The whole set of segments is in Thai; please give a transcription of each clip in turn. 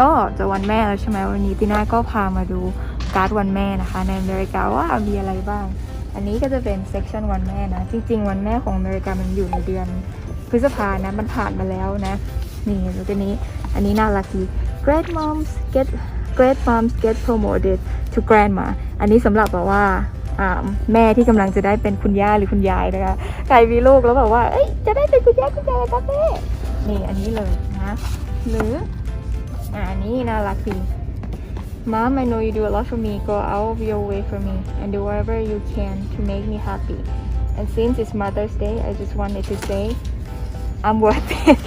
ก็จะวันแม่แล้วใช่ไหมวันนี้ติน่าก็พามาดูการ์ดวันแม่นะคะ ในอเมริกาว่ามีอะไรบ้าง อันนี้ก็จะเป็นเซ c ชันวันแม่นะ จริง ๆ วันแม่ของอเมริกามันอยู่ในเดือนพฤษภานะมันผ่านมาแล้วนะ นี่แล้วก็นี้ อันนี้น่ารักดี Great moms get Great moms get promoted to grandma อันนี้สำหรับแบบว่าแม่ที่กำลังจะได้เป็นคุณย่าหรือคุณยายนะคะใครมีลูกแล้วแบบว่า เอ้ยจะได้เป็นคุณย่าคุณยายครับแม่นี่อันนี้เลยนะ หรือ อ่าอันนี้น่ารักดี Mom, I know you do a lot for me. Go out of your way for me and do whatever you can to make me happy. And since it's Mother's Day, I just wanted to say I'm worth it.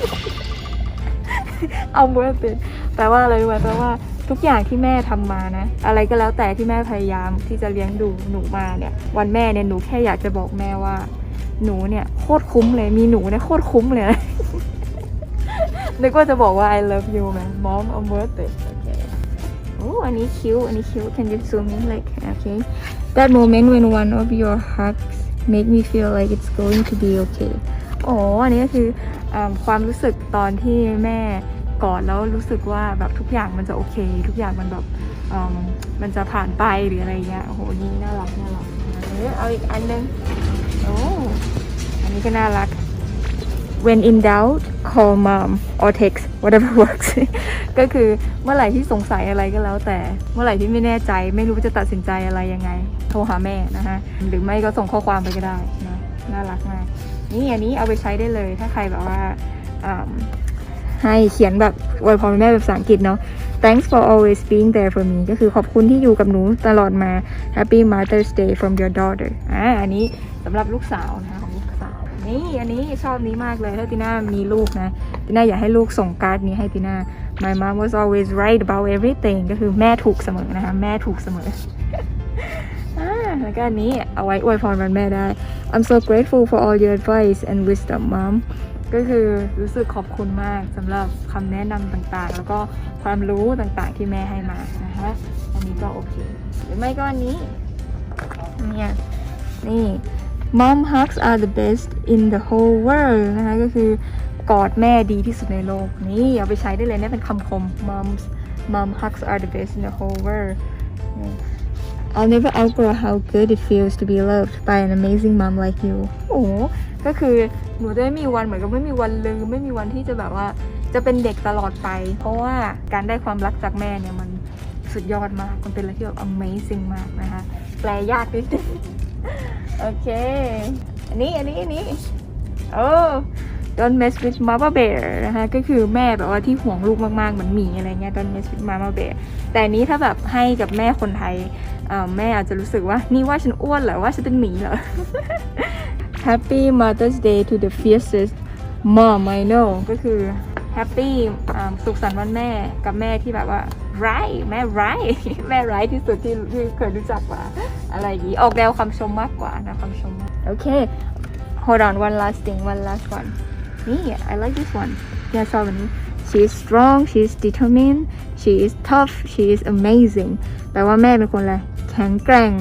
I'm worth it แปลว่าอะไรรู้ไหมแปลว่าทุกอย่างที่แม่ทำมานะ อะไรก็แล้วแต่ที่แม่พยายามที่จะเลี้ยงดูหนูมาเนี่ย วันแม่เนี่ยหนูแค่อยากจะบอกแม่ว่า หนูเนี่ยโคตรคุ้มเลย มีหนูเนี่ยโคตรคุ้มเลย นึกว่าจะบอกว่า I love you ไหม Mom I'm worth it โอเคโอ้อันนี้คิ้วอันนี้คิ้ว Can you zoom in like okay That moment when one of your hugs make me feel like it's going to be okay โอ้อันนี้ก็คืออความรู้สึกตอนที่แม่กอดแล้วรู้สึกว่าแบบทุกอย่างมันจะโอเค ทุกอย่างมันแบบมันจะผ่านไปหรืออะไรเงี้ยโอ้โหนี่น่ารักน่ารักเออเอาอีกอันนึงโอ้อันนี้ก็น่ารัก when in doubt call mom or text whatever works ก็คือเมื่อไหร่ที่สงสัยอะไรก็แล้ว แต่เมื่อไหร่ที่ไม่แน่ใจ ไม่รู้ว่าจะตัดสินใจอะไรยังไง โทรหาแม่นะคะหรือไม่ก็ส่งข้อความไปก็ได้นะน่ารักมากนี่อันนี้เอาไปใช้ได้เลย ถ้าใครแบบว่าให้เขียนแบบอวยพรแม่แบบภาษาอังกฤษเนาะ thanks for always being there for me ก็คือขอบคุณที่อยู่กับหนูตลอดมา happy mother's day from your daughter อ่าอันนี้สำหรับลูกสาวนะ นี่อันนี้ชอบนี้มากเลยถ้าติน่ามีลูกนะติน่าอยากให้ลูกส่งการ์ดนี้ให้ติน่า my mom was always right about everything ก็คือแม่ถูกเสมอนะคะ แม่ถูกเสมออ่าแล้วก็อันนี้เอาไว้อวยพรวันแม่ได้ I'm so grateful for all your advice and wisdom mom ก็คือรู้สึกขอบคุณมากสำหรับคำแนะนำต่างๆ แล้วก็ความรู้ต่างๆที่แม่ให้มานะคะอันนี้ก็โอเค หรือไม่ก็อันนี้เนี่ยนี่ mom hugs are the best in the whole world นะคะก็คือกอดแม่ดีที่สุดในโลก นี่เอาไปใช้ได้เลยเนี่ยเป็นคำคม moms mom hugs are the best in the whole world I'll never outgrow how good it feels to be loved by an amazing mom like you โอ้ก็คือหนูจะไม่มีวันเหมือนกับไม่มีวันลืม ไม่มีวันที่จะแบบว่าจะเป็นเด็กตลอดไป เพราะว่าการได้ความรักจากแม่เนี่ยมันสุดยอดมาก มันเป็นอะไรที่แบบ amazing มากนะคะ แปลยากนิดนึง โอเค อันนี้ อันนี้ อันนี้ โอ้ don't mess with mama bear นะคะก็คือแม่แบบว่าที่ห่วงลูกมากๆเหมือนหมีอะไรเงี้ย don't mess with mama bear แต่อันนี้ถ้าแบบให้กับแม่คนไทยแม่อาจจะรู้สึกว่า นี่ว่าฉันอ้วนเหรอ ว่าฉันเป็นหมีเหรอ Happy Mother's Day to the fiercest mom I know ก็คือ Happy สุขสันต์วันแม่กับแม่ที่แบบว่า right แม่ right แม่ right ที่สุดที่ที่เคยรู้จักว่าอะไรอย่างนี้ออกแนวคำชมมากกว่านะคำชมโอเค hold on one last thing one last one นี่ I like this one เนี่ยชอบอันนี้ she is strong she is determined she is tough she is amazing แปลว่าแม่เป็นคนอะไรแข็งแกร่ง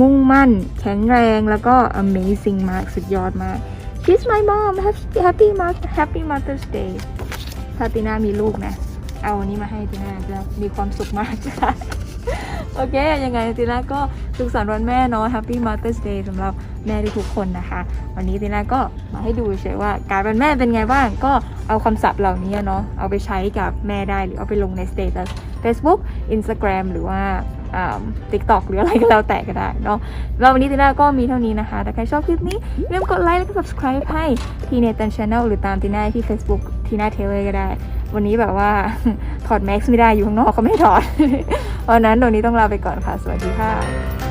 มุ่งมั่น แข็งแรงแล้วก็ amazing มากสุดยอดมาก she's my mom happy happy mother happy mother's day ถ้าตีน่ามีลูกนะ เอาอันนี้มาให้ตีน่าจะมีความสุขมากค่ะโอเค ยังไงตีน่าก็สุขสันต์วันแม่เนาะ Happy Mother's Day สำหรับแม่ทุกคนนะคะ วันนี้ตีน่าก็มาให้ดูเฉยว่าการเป็นแม่เป็นไงบ้าง ก็เอาคำศัพท์เหล่านี้เนาะ เอาไปใช้กับแม่ได้หรือเอาไปลงใน Status Facebook Instagram หรือว่าติ๊กต็อกหรืออะไรก็แล้วแต่ก็ได้เนาะแล้ววันนี้ตีน่าก็มีเท่านี้นะคะ ถ้าใครชอบคลิปนี้อย่าลืมกดไลค์แล้วก็ subscribe ให้ทีเนตันช n แนลหรือตามตีน่าที่ Facebook ทีน่าเทเลก็ได้ วันนี้แบบว่าถอดแม็กซ์ไม่ได้อยู่ข้างนอกเขาไม่ถอดเพราะนั้นตรงนี้ต้องลาไปก่อนค่ะ สวัสดีค่ะ